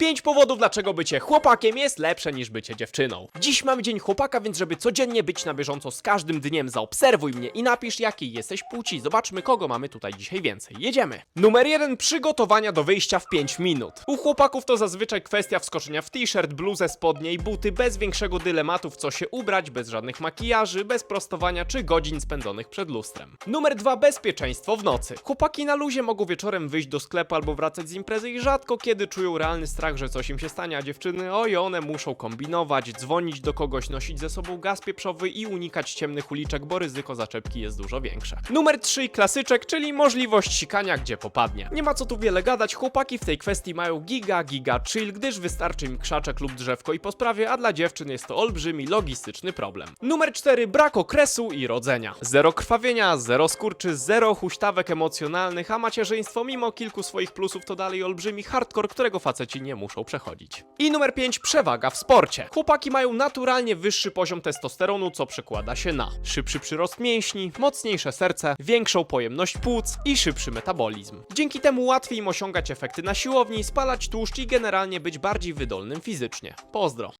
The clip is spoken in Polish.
5 powodów, dlaczego bycie chłopakiem jest lepsze niż bycie dziewczyną. Dziś mamy dzień chłopaka, więc żeby codziennie być na bieżąco z każdym dniem, zaobserwuj mnie i napisz jakiej jesteś płci. Zobaczmy kogo mamy tutaj dzisiaj więcej. Jedziemy. Numer 1. Przygotowania do wyjścia w 5 minut. U chłopaków to zazwyczaj kwestia wskoczenia w t-shirt, bluzę, spodnie i buty bez większego dylematu w co się ubrać, bez żadnych makijaży, bez prostowania czy godzin spędzonych przed lustrem. Numer 2. Bezpieczeństwo w nocy. Chłopaki na luzie mogą wieczorem wyjść do sklepu albo wracać z imprezy i rzadko kiedy czują realny strach, że coś im się stanie, a dziewczyny oj one muszą kombinować, dzwonić do kogoś, nosić ze sobą gaz pieprzowy i unikać ciemnych uliczek, bo ryzyko zaczepki jest dużo większe. Numer 3. Klasyczek, czyli możliwość sikania gdzie popadnie. Nie ma co tu wiele gadać, chłopaki w tej kwestii mają giga, giga chill, gdyż wystarczy im krzaczek lub drzewko i po sprawie, a dla dziewczyn jest to olbrzymi logistyczny problem. Numer 4. Brak okresu i rodzenia. Zero krwawienia, zero skurczy, zero huśtawek emocjonalnych, a macierzyństwo mimo kilku swoich plusów to dalej olbrzymi hardcore, którego faceci nie muszą przechodzić. I numer 5. Przewaga w sporcie. Chłopaki mają naturalnie wyższy poziom testosteronu, co przekłada się na szybszy przyrost mięśni, mocniejsze serce, większą pojemność płuc i szybszy metabolizm. Dzięki temu łatwiej im osiągać efekty na siłowni, spalać tłuszcz i generalnie być bardziej wydolnym fizycznie. Pozdro.